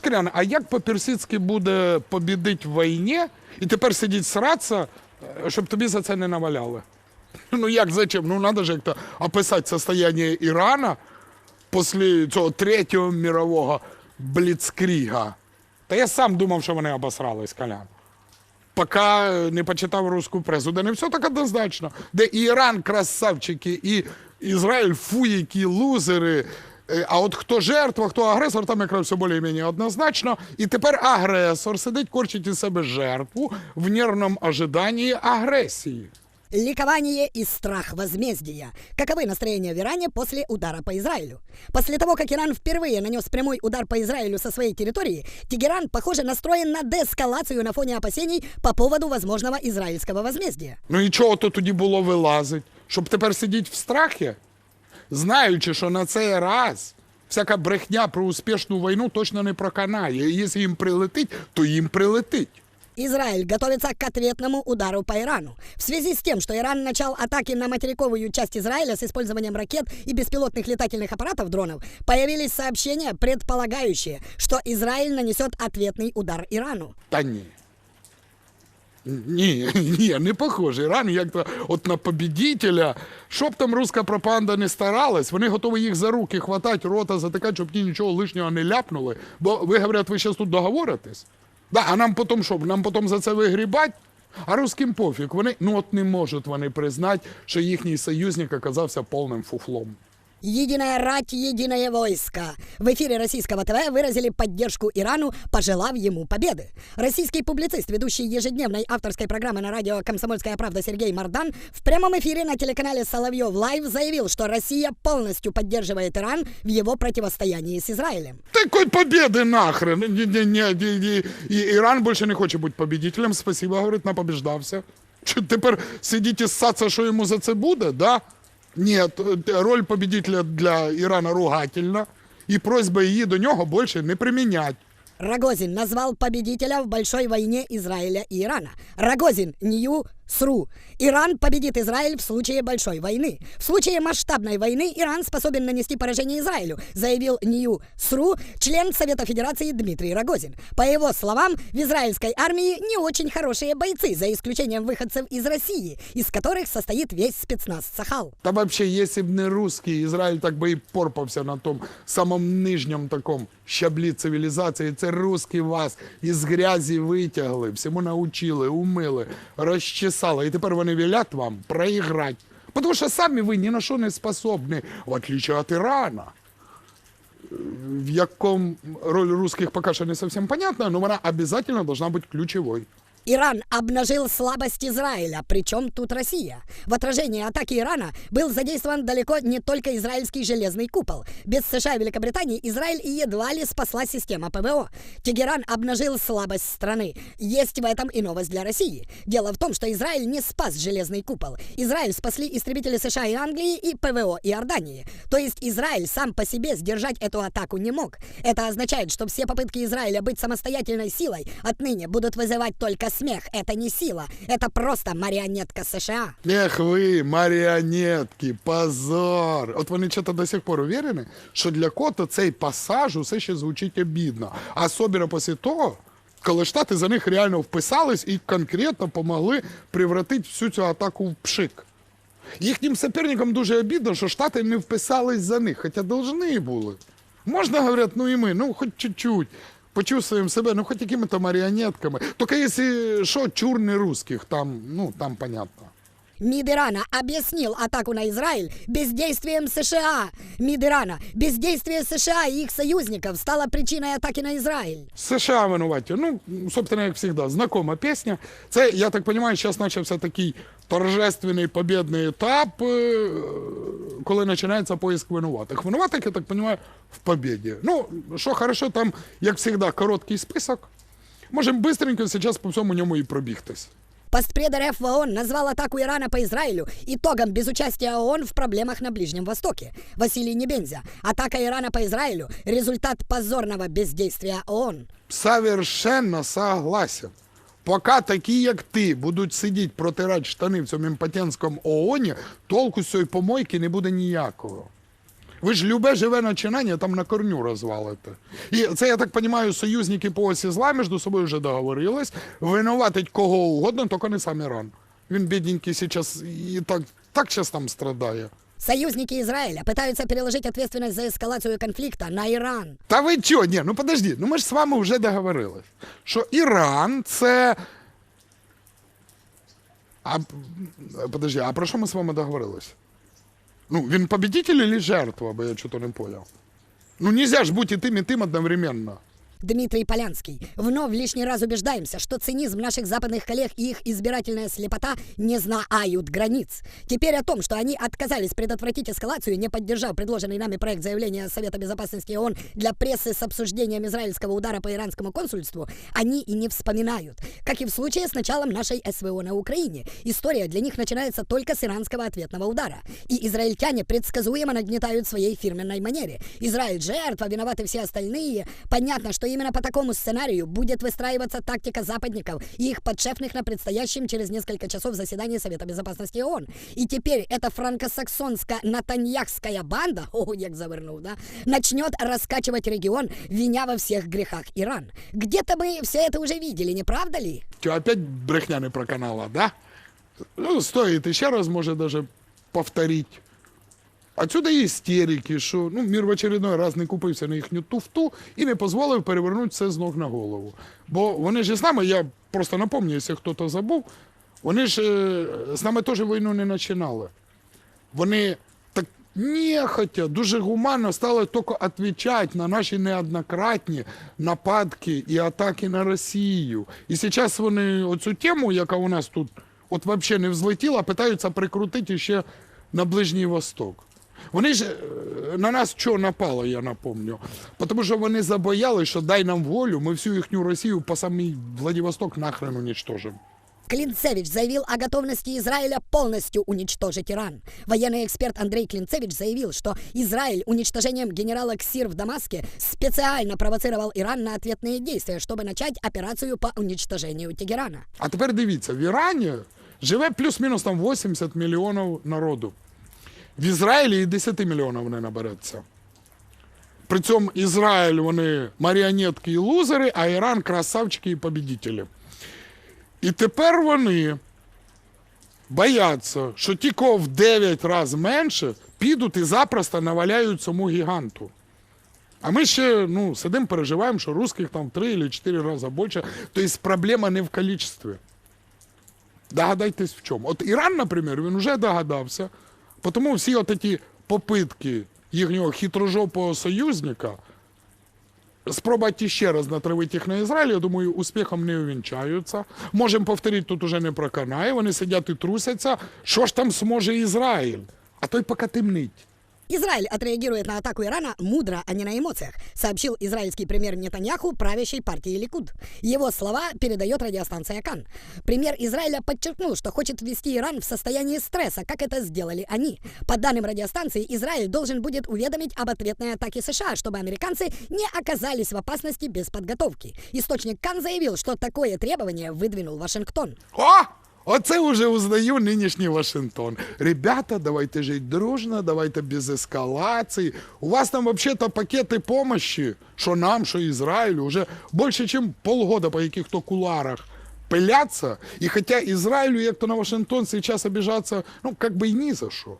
Чуєш, а як по-персидськи буде побідить в війні і тепер сидіть сратися, е, щоб тобі за це не наваляли? Ну як зачем? Ну надо же як-то описати состояние Ірана після цього третього мирового бліцкріга. Та я сам думав, що вони обосрались, Колян. Поки не почитав русську пресу, де не все так однозначно. Де і Іран красавчики, і Ізраїль фу, які лузери. Е, А от хто жертва, хто агресор, там якраз все більш-менш однозначно. І тепер агресор сидить, корчить із себе жертву в нервному ожиданні агресії. Ликование и страх возмездия. Каковы настроения в Иране после удара по Израилю? После того, как Иран впервые нанес прямой удар по Израилю со своей территории, Тегеран, похоже, настроен на деэскалацию на фоне опасений по поводу возможного израильского возмездия. Ну і чого то тоді було вилазить? Щоб тепер сидіти в страхі? Знаючи, що на цей раз всяка брехня про успішну війну точно не проканає. І якщо їм прилетить, то їм прилетить. Израиль готовится к ответному удару по Ирану. В связи с тем, что Иран начал атаки на материковую часть Израиля с использованием ракет и беспилотных летательных аппаратов дронов, появились сообщения, предполагающие, что Израиль нанесет ответный удар Ирану. Та ні. Ні, ні, не похоже. Іран як то от на побідителя. Щоб там руська пропаганда не старалась, вони готові їх за руки хватати, рота затикати, щоб ті нічого лишнього не ляпнули. Бо ви говорять, ви зараз тут договоритесь. Да, а нам потім що? Нам потім за це вигрібать? А русським пофіг. Вони ну от не можуть вони признати, що їхній союзник оказався повним фуфлом. Единая рать, единое войско. В эфире российского ТВ выразили поддержку Ирану, пожелав ему победы. Российский публицист, ведущий ежедневной авторской программы на радио «Комсомольская правда» Сергей Мардан в прямом эфире на телеканале «Соловьев Лайв» заявил, что Россия полностью поддерживает Иран в его противостоянии с Израилем. Такой победы нахрен. Не, не, не, не, не. І Іран більше не хоче бути победителем. Спасибо, говорить, напобіждався. Чи тепер сидіть і ссаться, що йому за це буде, да? Ні, роль победителя для Ірана ругательна, і просьба її до нього більше не применять. Рогозин назвал победителя в большой войне Израиля и Ирана. Рогозин, Нью, СРУ. Иран победит Израиль в случае большой войны. В случае масштабной войны Иран способен нанести поражение Израилю, заявил Нью, СРУ, член Совета Федерации Дмитрий Рогозин. По его словам, в израильской армии не очень хорошие бойцы, за исключением выходцев из России, из которых состоит весь спецназ Сахал. Та вообще, якщо б не русський, Ізраїль так би і порпався на тому самому нижньому такому щаблі цивілізації. Це русські вас із грязі витягли, всьому научили, умили, розчесали. І тепер вони велять вам проіграти. Тому що самі ви ні на що не способні, в отличие від Ірана. В якому роль русских пока что не совсем понятна, но она обязательно должна быть ключевой. Иран обнажил слабость Израиля, причем тут Россия. В отражении атаки Ирана был задействован далеко не только израильский железный купол. Без США и Великобритании Израиль едва ли спасла система ПВО. Тегеран обнажил слабость страны. Есть в этом и новость для России. Дело в том, что Израиль не спас железный купол. Израиль спасли истребители США и Англии и ПВО Иордании. То есть Израиль сам по себе сдержать эту атаку не мог. Это означает, что все попытки Израиля быть самостоятельной силой отныне будут вызывать только смех. Это не сила, это просто марионетка США. Ех ви, маріонетки, позор. От вони чого до сих пор уверені, що для кота цей пасаж усе ще звучить обідно. Особливо після того, коли Штати за них реально вписались і конкретно помогли превратити всю цю атаку в пшик. Їхнім суперникам дуже обідно, що Штати не вписались за них, хоча должны були. Можна, говорять, ну і ми, ну хоч чуть-чуть. Почувствуємо себе, ну хоч якими-то маріонетками. Тільки якщо що, чур не русських, там, ну, там понятно. МИД Ирана объяснил атаку на Израиль бездействием США. МИД Ирана. Бездействие США и их союзников стало причиной атаки на Израиль. США винуваті. Ну, собственно, як завжди, знакома пісня. Це, я так розумію, зараз почався такий торжественний побідний етап, е, коли починається поиск винуватих. Винуватих, я так розумію, в побіді. Ну, що хорошо, там, як завжди, короткий список. Можемо быстренько зараз по всьому ньому і пробігтись. Постпред РФ в ООН назвал атаку Ирана по Израилю итогом безучастия ООН в проблемах на Ближнем Востоке. Василий Небензя. Атака Ирана по Израилю – результат позорного бездействия ООН. Совершенно согласен. Поки такі, як ти, будуть сидіти протирати штани в цьому імпотентському ООНі, толку з цієї помойки не буде ніякого. Ви ж любе живе начинання там на корню розвалите. І це, я так розумію, союзники по осі зла між собою вже договорились. Винуватить кого угодно, тільки не сам Іран. Він бідненький зараз і так, так зараз там страдає. Союзники Израиля пытаются переложить ответственность за эскалацию конфликта на Иран. Та ви чого? Ні, ну подожди, ну ми ж з вами вже договорились, що Іран це. А, подожди, а про що ми з вами договорились? Ну, він победитель или жертва, бо я чого не понял. Ну, нельзя ж бути тим, і тим одновременно. Дмитрий Полянский. Вновь лишний раз убеждаемся, что цинизм наших западных коллег и их избирательная слепота не знают границ. Теперь о том, что они отказались предотвратить эскалацию, не поддержав предложенный нами проект заявления Совета Безопасности ООН для прессы с обсуждением израильского удара по иранскому консульству, они и не вспоминают. Как и в случае с началом нашей СВО на Украине. История для них начинается только с иранского ответного удара. И израильтяне предсказуемо нагнетают своей фирменной манере. Израиль жертва, виноваты все остальные. Понятно, что именно по такому сценарию будет выстраиваться тактика западников и их подшефных на предстоящем через несколько часов заседании Совета Безопасности ООН. И теперь эта франкосаксонско-натаньяхская банда, о, як завернул, да, начнет раскачивать регион, виня во всех грехах Иран. Где-то мы все это уже видели, не правда ли? Що, опять брехня не проканала, да? Ну, стоїть ще раз, може, даже повторить. Отсюда і істерики, що ну, мір в очередной раз не купився на їхню туфту і не дозволив перевернути все з ног на голову. Бо вони ж з нами, я просто напомню, якщо хтось забув, вони ж е, з нами теж війну не починали. Вони так нехотя, дуже гуманно стали тільки відповідати на наші неоднократні нападки і атаки на Росію. І зараз вони оцю тему, яка у нас тут от взагалі не взлетіла, питаються прикрутити ще на Ближній Восток. Вони ж е, на нас що напали, я напомню. Тому що вони забоялися, що дай нам волю, ми всю їхню Росію по самий Владивосток нахрен уничтожимо. Клинцевич заявил о готовности Израиля полностью уничтожить Иран. Военный эксперт Андрей Клинцевич заявил, что Израиль уничтожением генерала Ксир в Дамаске специально провоцировал Иран на ответные действия, чтобы начать операцию по уничтожению Тегерана. А тепер дивіться, в Ірані живе плюс-мінус там 80 мільйонів народу. В Ізраїлі і 10 мільйонів не набереться. При цьому Ізраїль вони маріонетки і лузери, а Іран красавчики і побідітелі. І тепер вони бояться, що ті, кого в 9 разів менше, підуть і запросто наваляють цьому гіганту. А ми ще ну, сидимо, переживаємо, що русських там в 3 чи 4 рази більше. Тобто проблема не в кількості. Догадайтесь в чому. От Іран, наприклад, він вже догадався, тому всі от попитки їхнього хитрожопого союзника спробувати ще раз натравити їх на Ізраїль, я думаю, успіхом не увінчаються. Можемо повторити, тут уже не проканає, вони сидять і трусяться. Що ж там зможе Ізраїль? А той поки темнить. Израиль отреагирует на атаку Ирана мудро, а не на эмоциях, сообщил израильский премьер Нетаньяху правящей партии Ликуд. Его слова передает радиостанция Кан. Премьер Израиля подчеркнул, что хочет ввести Иран в состояние стресса, как это сделали они. По данным радиостанции, Израиль должен будет уведомить об ответной атаке США, чтобы американцы не оказались в опасности без подготовки. Источник Кан заявил, что такое требование выдвинул Вашингтон. О! Оце уже узнаю нинішній Вашингтон. Ребята, давайте жити дружно, давайте без ескалації. У вас там взагалі-то пакети помощі, що нам, що Ізраїлю, вже більше, ніж полгода по яких-то куларах пиляться. І хоча Ізраїлю, як то на Вашингтон, зараз обіжатися, ну, як би і ні за що.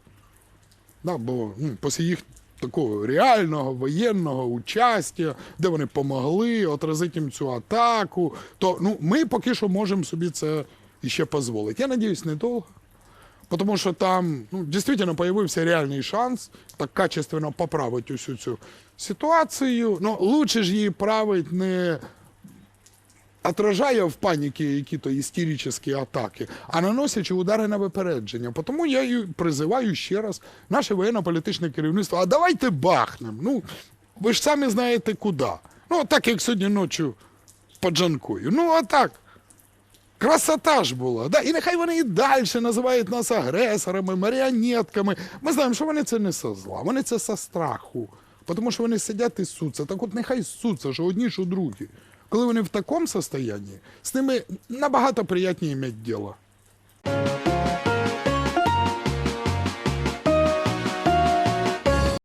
Да, бо ну, після їх такого реального воєнного участя, де вони помогли отразити їм цю атаку, то ну, ми поки що можемо собі це іще дозволити. Я надіюсь, недовго. Потому що там ну, дійсно появився реальний шанс так качественно поправити усю цю ситуацію. Ну, лучше ж її править не отражає в паніки які-то істеричні атаки, а наносячи удари на випередження. Тому я і призиваю ще раз наше воєнно-політичне керівництво, а давайте бахнем. Ну, ви ж самі знаєте куди. Ну, так як сьогодні ночі по Джанкою. Ну, а так. Красота ж була. Да? І нехай вони і далі називають нас агресорами, маріонетками. Ми знаємо, що вони це не со зла, вони це со страху. Тому що вони сидять і суться. Так от нехай суться, що одні, що другі. Коли вони в такому состоянні, з ними набагато приємніше мати діло.